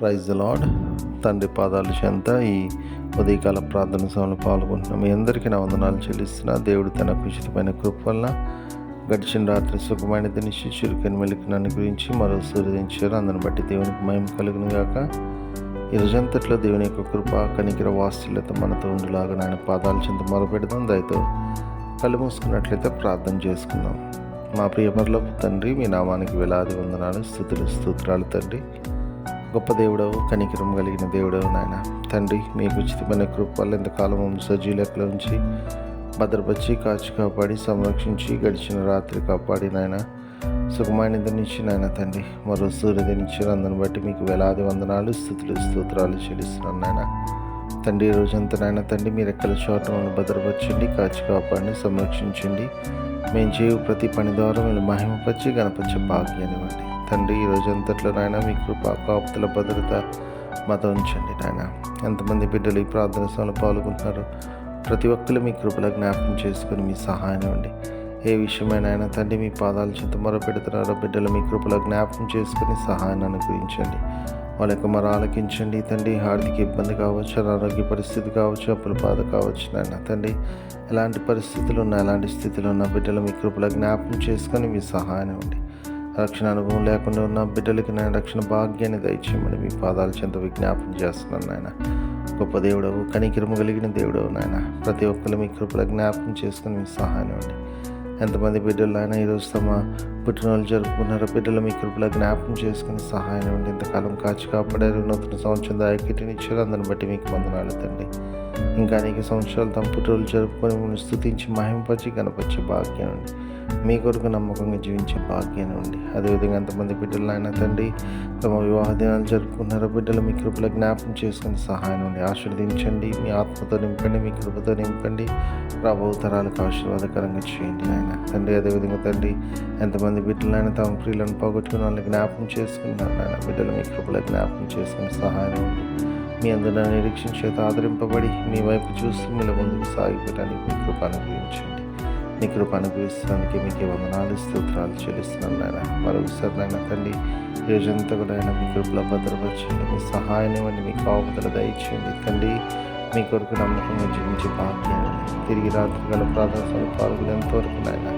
Praise the lord తండ్రి పాదాల చెంత ఈ ఉదయకాల ప్రార్థన సభలో పాల్గొంటున్నాం. మీ అందరికీ నా వందనాలు చెల్లిస్తున్నా. దేవుడు తన కుషితమైన కృప వల్ల గడిచిన రాత్రి సుఖమైన చురుకని మెలికి మెలికినాన్ని గురించి మరో సూర్యదించారు. అందుని బట్టి దేవునికి మయం కలుగును గాక. ఈ రోజంతట్లో దేవుని యొక్క కృప కనికర వాత్సల్యత మనతో ఉండేలాగా ఆయన పాదాల చెంత మొరపెడదాం. దయతో కళ్ళు మూసుకున్నట్లయితే ప్రార్థన చేసుకుందాం. మా ప్రియ తండ్రి మీ నామానికి వేలాది వందనాలు స్థుతులు స్తోత్రాలు తండ్రి. గొప్ప దేవుడవు కనికరం కలిగిన దేవుడవు నాయన. తండ్రి మీకు ఉచితమైన కృప వల్ల ఎంతకాలం సజీలకలో ఉంచి భద్రపరిచి కాచి కాపాడి సంరక్షించి గడిచిన రాత్రి కాపాడి నాయన. సుఖమైన నుంచి నాయన తండ్రి మరో సూర్యదినిచ్చి అందరిని బట్టి మీకు వేలాది వందనాలు స్థుతులు స్తోత్రాలు చెల్లిస్తున్నాను నాయన. తండ్రి రోజంతా నాయన తండ్రి మీరు ఎక్కడ చోట భద్రపరచండి కాచి కాపాడిని సంరక్షించండి. మేము చేయు ప్రతి పని ద్వారా మీరు మహిమపరిచి గణపరిచే భాగ్యాన్నివ్వండి తండ్రి ఈ రోజంతట్లో నాయన మీ కృప కాపుతుల భద్రత మాతో ఉంచండి నాయన. ఎంతమంది బిడ్డలు ఈ ప్రార్థన సభలో పాల్గొంటున్నారు ప్రతి ఒక్కరు మీ కృపలో జ్ఞాపకం చేసుకుని మీ సహాయం ఇవ్వండి. ఏ విషయమైనా ఆయన తండ్రి మీ పాదాల చింత మొరపెడుతున్నారో బిడ్డలు మీ కృపలో జ్ఞాపకం చేసుకుని సహాయాన్ని అనుగ్రహించండి. వాళ్ళ యొక్క మర ఆలకించండి తండ్రి. ఆర్థిక ఇబ్బంది కావచ్చు అనారోగ్య పరిస్థితి కావచ్చు అప్పుల బాధ కావచ్చు నాయన తండ్రి. ఎలాంటి పరిస్థితులు ఉన్నా ఎలాంటి స్థితిలో ఉన్న బిడ్డలు మీ కృపలో జ్ఞాపకం చేసుకొని మీ సహాయం ఇవ్వండి. రక్షణ అనుభవం లేకుండా ఉన్న బిడ్డలకి నేను రక్షణ భాగ్యాన్ని దయచేయమని మీ పాదాల చెంత విజ్ఞాపన చేస్తున్నాను నాయన. గొప్ప దేవుడవు కనికిరము కలిగిన దేవుడవు నాయన. ప్రతి ఒక్కరు మీ కృపల జ్ఞాపకం చేసుకుని మీ సహాయం ఇవ్వండి. ఎంతమంది బిడ్డలు ఆయన ఈరోజు తమ పుట్టినరోజు జరుపుకున్నారో. బిడ్డలు మీ కృపలో జ్ఞాపకం చేసుకుని సహాయం ఉండి ఇంతకాలం కాచి కాపాడారు. నూతన సంవత్సరం దాయకిటిని ఇచ్చారు. అందరిని బట్టి మీకు వందనాలు తండ్రి ఇంకా అనేక సంవత్సరాలు తమ పుట్టినరోజు జరుపుకొని మిమ్మల్ని స్థుతించి మహింపరిచి గణపరిచే భాగ్యం ఉండి మీ కొరకు నమ్మకంగా జీవించే భాగ్యం ఉండి అదేవిధంగా ఎంతమంది బిడ్డలు ఆయన తండ్రి తమ వివాహ దినాలు జరుపుకున్నారో బిడ్డలు మీ కృపలో జ్ఞాపకం చేసుకుని సహాయం ఉండి ఆశీర్వదించండి. మీ ఆత్మతో నింపండి. మీ కృపతో నింపండి. రాబో తరాలకు ఆశీర్వాదకరంగా చేయండి ఆయన తండ్రి అదేవిధంగా తండ్రి ఎంతమంది మంది బిడ్డలైన తమ ప్రియులను పోగొట్టుకుని వాళ్ళని జ్ఞాపకం చేసుకున్నారు ఆయన బిడ్డలు మీ కృపల జ్ఞాపకం చేసుకుని సహాయం మీ అందరూ నిరీక్షణ ఆదరింపబడి మీ వైపు చూస్తూ మీరు ముందుకు సాగిపోవడానికి మీ కృప అనుగ్రహించండి. మీ కృప అనుగ్రహించడానికి మీకు వందనాలు స్తోత్రాలు చెల్లిస్తున్నాను నాయన. మరొకసారి నాయన తండ్రి ఈ రోజంతా కూడా ఆయన మీ కృపలో భద్రపరచండి. మీ సహాయం ఇవ్వండి మీ కాపుదల దయచేయండి. తండ్రి మీ కొరకు నమ్మకంగా జీవించే భాగ్యాన్ని తిరిగి రాత్రి గల ప్రార్థనలు పాల్గొనేంతవరకు నాయన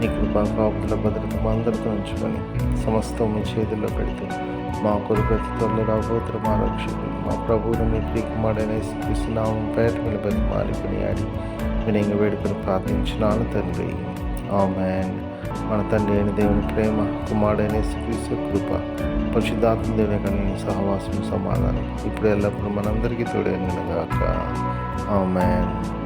నీ కృపా కాపుల భద్రత మా అందరితో ఉంచుకొని సమస్తం మీ చేతుల్లో పెడితే మా కొరకు అతి త్వరలో రాబోతున్న మా రక్షకుడు మా ప్రభువును మీ ప్రియకుమారుడైన యేసుక్రీస్తునామం పేట మీద బతి మాలికొని ఆడి వినయంగ వేడుకొని ప్రార్థించినాను తండ్రి. ఆమెన్. మన తండ్రి అయిన దేవుని ప్రేమ కుమారుడైన యేసుక్రీస్తు కృప పరిశుద్ధాత్మ దేవుని కలిగిన సహవాసం సమాధానం ఇప్పుడు ఎల్లప్పుడూ మనందరికీ తోడైనగాక ఆమెన్.